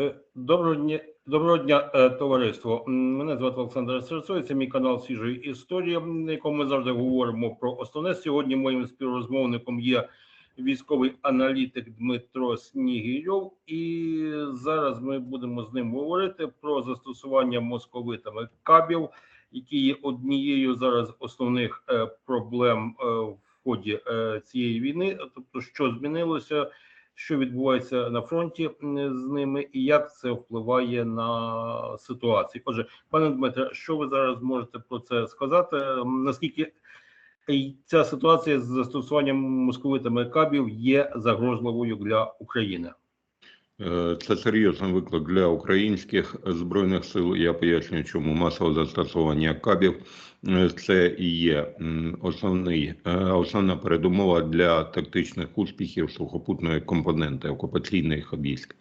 Е, Доброго дня, доброго дня, е, товариство. Мене звати Олександр Серцой, це мій канал Свіжої історії, на якому ми завжди говоримо про основне. Сьогодні моїм співрозмовником є військовий аналітик Дмитро Снігірьов, і зараз ми будемо з ним говорити про застосування московитами кабів, які є однією зараз основних е, проблем в ході цієї війни. Тобто, що змінилося що відбувається на фронті з ними, і як це впливає на ситуацію. Отже, пане Дмитре, що ви зараз можете про це сказати? Наскільки ця ситуація з застосуванням московитами кабів є загрозливою для України? Е, Це серйозний виклик для українських збройних сил. Я поясню, чому масове застосування кабів це і є основний е, основна передумова для тактичних успіхів сухопутної компоненти окупаційних військ.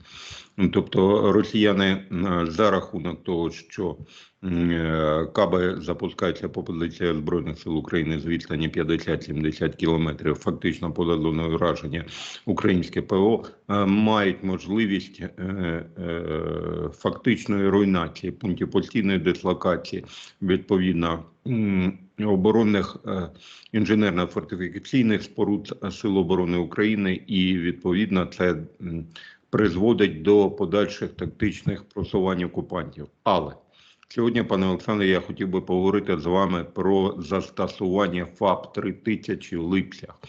Тобто росіяни е, за рахунок того, що е, каби запускаються по позиціях збройних сил України з відстані 50-70 кілометрів, фактично поза зоною враження українське ПО е, мають можливість е, е, фактичної руйнації пунктів постійної дислокації відповідно оборонних е, інженерно-фортифікаційних споруд Сил оборони України, і відповідно це призводить до подальших тактичних просувань окупантів. Але Сьогодні, пане Олександре, я хотів би поговорити з вами про застосування ФАП 3000 в Липцях.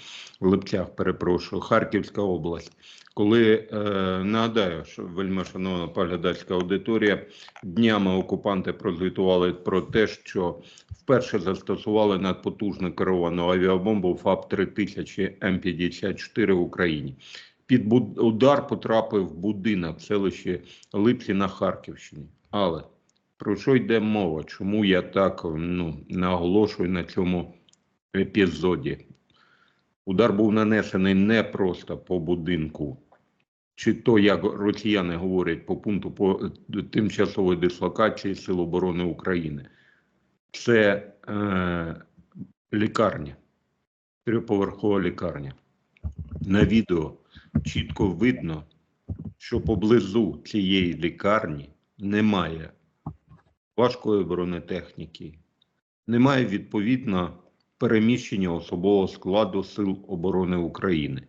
В Липцях, перепрошую, Харківська область. Коли е, нагадаю, що вельми шановна поглядацька аудиторія, днями окупанти прозвітували про те, що вперше застосували надпотужну керовану авіабомбу ФАП 3000 М54 в Україні. Під удар потрапив будинок в селищі Липці на Харківщині. Але про що йде мова? Чому я так ну, наголошую на цьому епізоді? Удар був нанесений не просто по будинку, чи то, як росіяни говорять, по пункту по тимчасової дислокації Сил оборони України. Це е, лікарня, трьохповерхова лікарня. На відео чітко видно, що поблизу цієї лікарні немає важкої бронетехніки, немає відповідно переміщення особового складу Сил оборони України.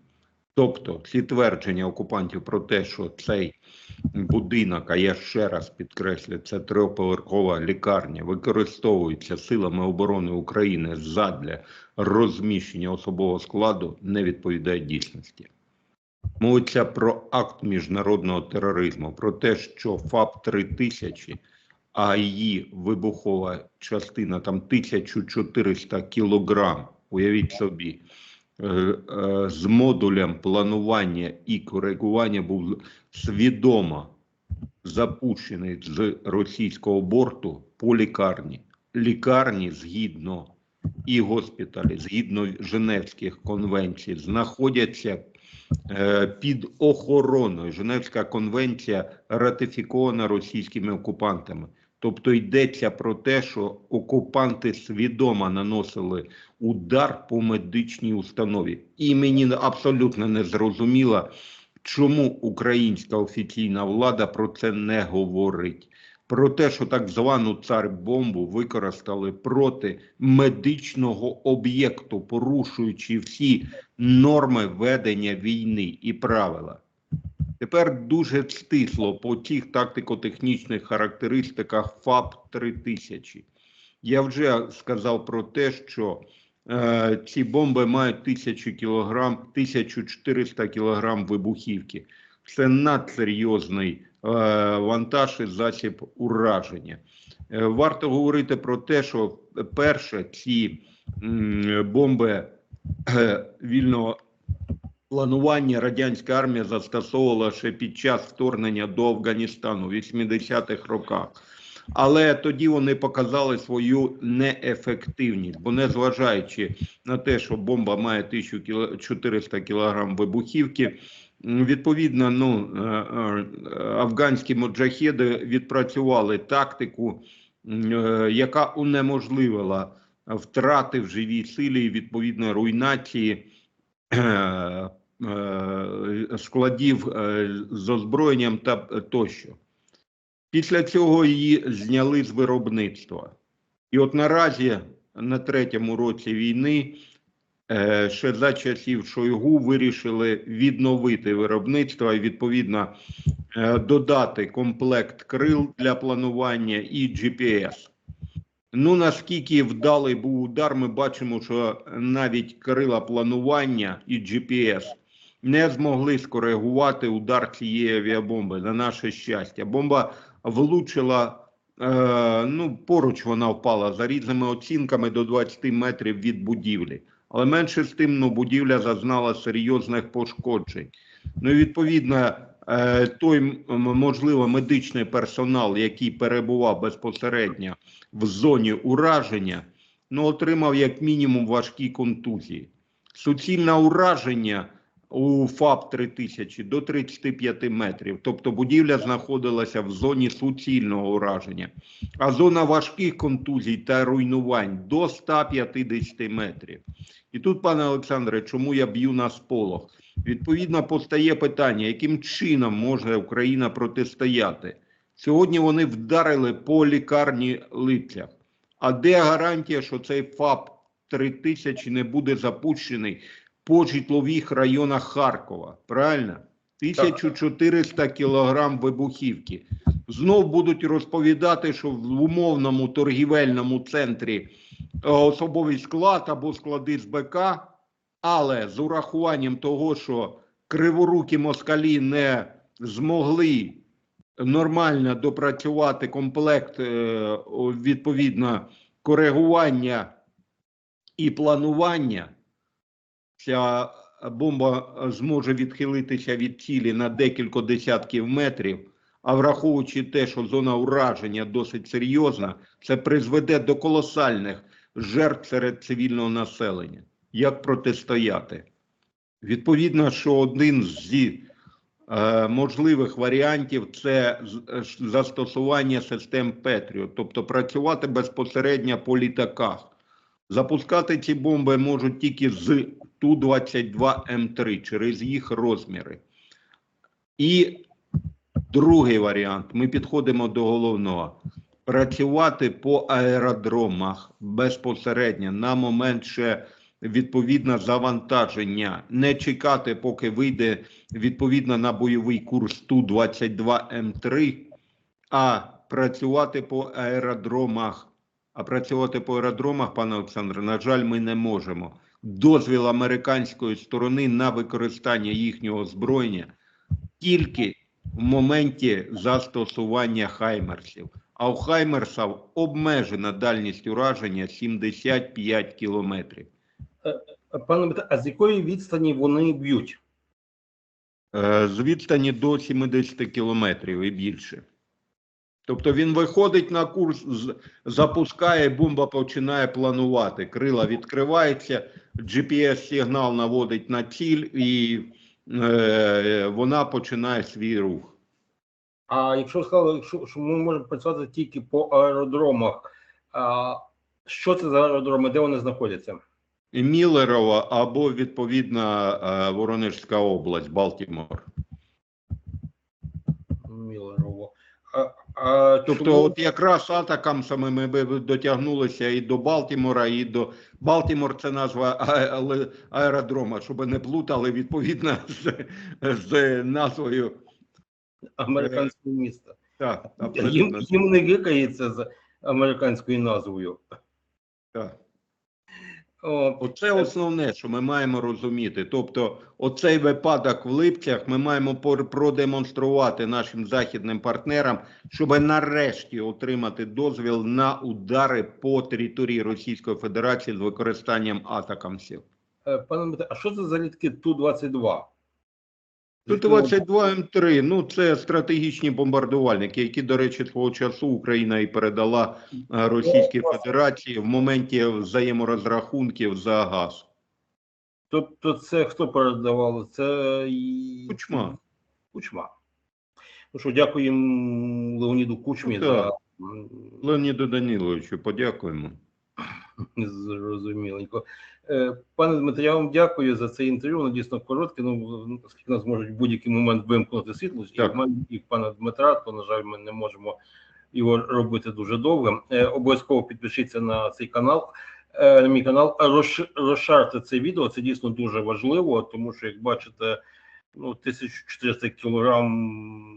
Тобто, ці твердження окупантів про те, що цей будинок, а я ще раз підкреслю, це трьохповерхова лікарня, використовується силами оборони України задля розміщення особового складу, не відповідає дійсності. Мовиться про акт міжнародного тероризму, про те, що ФАП 3000 а її вибухова частина там 1400 кілограм, уявіть собі, з модулем планування і коригування був свідомо запущений з російського борту по лікарні. Лікарні згідно і госпіталі, згідно Женевських конвенцій, знаходяться е, під охороною. Женевська конвенція ратифікована російськими окупантами. Тобто йдеться про те, що окупанти свідомо наносили удар по медичній установі. І мені абсолютно не зрозуміло, чому українська офіційна влада про це не говорить. Про те, що так звану цар-бомбу використали проти медичного об'єкту, порушуючи всі норми ведення війни і правила. Тепер дуже стисло по тих тактико-технічних характеристиках ФАП 3000. Я вже сказав про те, що е, ці бомби мають 1000 кілограм, 1400 кілограм вибухівки. Це надсерйозний е, вантаж і засіб ураження. Е, варто говорити про те, що перше ці м, бомби е, вільного планування радянська армія застосовувала ще під час вторгнення до Афганістану в 80-х роках. Але тоді вони показали свою неефективність, бо незважаючи на те, що бомба має 1400 кілограм вибухівки, відповідно, ну е, е, афганські моджахеди відпрацювали тактику, е, яка унеможливила втрати в живій силі і відповідно руйнації складів е, з озброєнням та тощо. Після цього її зняли з виробництва. І от наразі на третьому році війни е, ще за часів Шойгу вирішили відновити виробництво і відповідно е, додати комплект крил для планування і GPS. Ну наскільки вдалий був удар, ми бачимо, що навіть крила планування і GPS не змогли скоригувати удар цієї авіабомби. На наше щастя, бомба влучила. Е, ну, поруч вона впала за різними оцінками до 20 метрів від будівлі. Але менше з тим, ну, будівля зазнала серйозних пошкоджень. Ну, і відповідно, е, той можливо медичний персонал, який перебував безпосередньо в зоні ураження, ну, отримав як мінімум важкі контузії. Суцільне ураження у ФАП 3000 до 35 метрів, тобто будівля знаходилася в зоні суцільного ураження, а зона важких контузій та руйнувань до 150 метрів. І тут, пане Олександре, чому я б'ю на сполох? Відповідно, постає питання, яким чином може Україна протистояти? Сьогодні вони вдарили по лікарні Липцях. А де гарантія, що цей ФАП 3000 не буде запущений по житлових районах Харкова? Правильно? 1400 кілограм вибухівки. Знов будуть розповідати, що в умовному торгівельному центрі е, особовий склад або склади з БК, але з урахуванням того, що криворукі москалі не змогли нормально допрацювати комплект е, відповідно коригування і планування, ця бомба зможе відхилитися від цілі на декілька десятків метрів. А враховуючи те, що зона ураження досить серйозна, це призведе до колосальних жертв серед цивільного населення. Як протистояти? Відповідно, що один зі е, можливих варіантів це з- е, застосування систем Петріот, тобто працювати безпосередньо по літаках. Запускати ці бомби можуть тільки з Ту-22М3 через їх розміри. І другий варіант: ми підходимо до головного. Працювати по аеродромах безпосередньо на момент ще відповідно завантаження, не чекати, поки вийде відповідно на бойовий курс Ту-22М3, а працювати по аеродромах. А працювати по аеродромах, пане Олександре, на жаль, ми не можемо. Дозвіл американської сторони на використання їхнього озброєння тільки в моменті застосування хаймерсів. А у хаймерсів обмежена дальність ураження 75 кілометрів. Пане Дмитре, а з якої відстані вони б'ють? Е, з відстані до 70 кілометрів і більше. Тобто він виходить на курс, запускає, бомба починає планувати. Крила відкриваються, GPS-сигнал наводить на ціль, і е, вона починає свій рух. А якщо сказали, що, що ми можемо працювати тільки по аеродромах, а що це за аеродроми, де вони знаходяться? І Міллерова або відповідна е, Воронежська область, Балтімор. Мілерово. А, а Тобто, от якраз атакамсами ми би дотягнулися і до Балтімора, і до Балтімор це назва аеродрома, щоб не плутали відповідно з, з назвою. американське місто. Так, Їм, абсолютно. їм не гикається з американською назвою. Так. От. Оце основне, що ми маємо розуміти. Тобто, оцей випадок в Липцях ми маємо продемонструвати нашим західним партнерам, щоб нарешті отримати дозвіл на удари по території Російської Федерації з використанням атакамсів. Е, Пане Дмитре, а що це за літки Ту-22? Тут 22 М3, ну це стратегічні бомбардувальники, які, до речі, свого часу Україна і передала е, Російській Федерації в моменті взаєморозрахунків за газ. Тобто це хто передавав? Це Кучма. Кучма. Ну що, дякуємо Леоніду Кучмі Ну, за Леоніду Даніловичу, подякуємо. Зрозуміленько. Е, Пане Дмитре, я вам дякую за це інтерв'ю. Воно дійсно коротке. Ну, оскільки нас можуть в будь-який момент вимкнути світло, і в мене, і в пана Дмитра, то, на жаль, ми не можемо його робити дуже довго. Е, Обов'язково підпишіться на цей канал, е, на мій канал, розш- розшарте це відео. Це дійсно дуже важливо, тому що, як бачите, ну, 1400 кілограм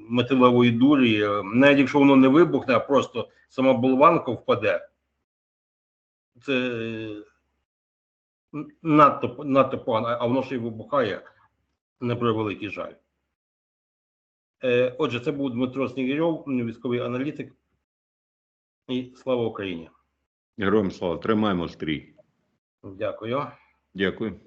металевої дурі, навіть якщо воно не вибухне, а просто сама болванка впаде. Це надто, надто погано, а воно ще й вибухає на превеликий жаль. Е, Отже, це був Дмитро Снігирьов, військовий аналітик. І слава Україні! Героям слава, тримаємо стрій. Дякую. Дякую.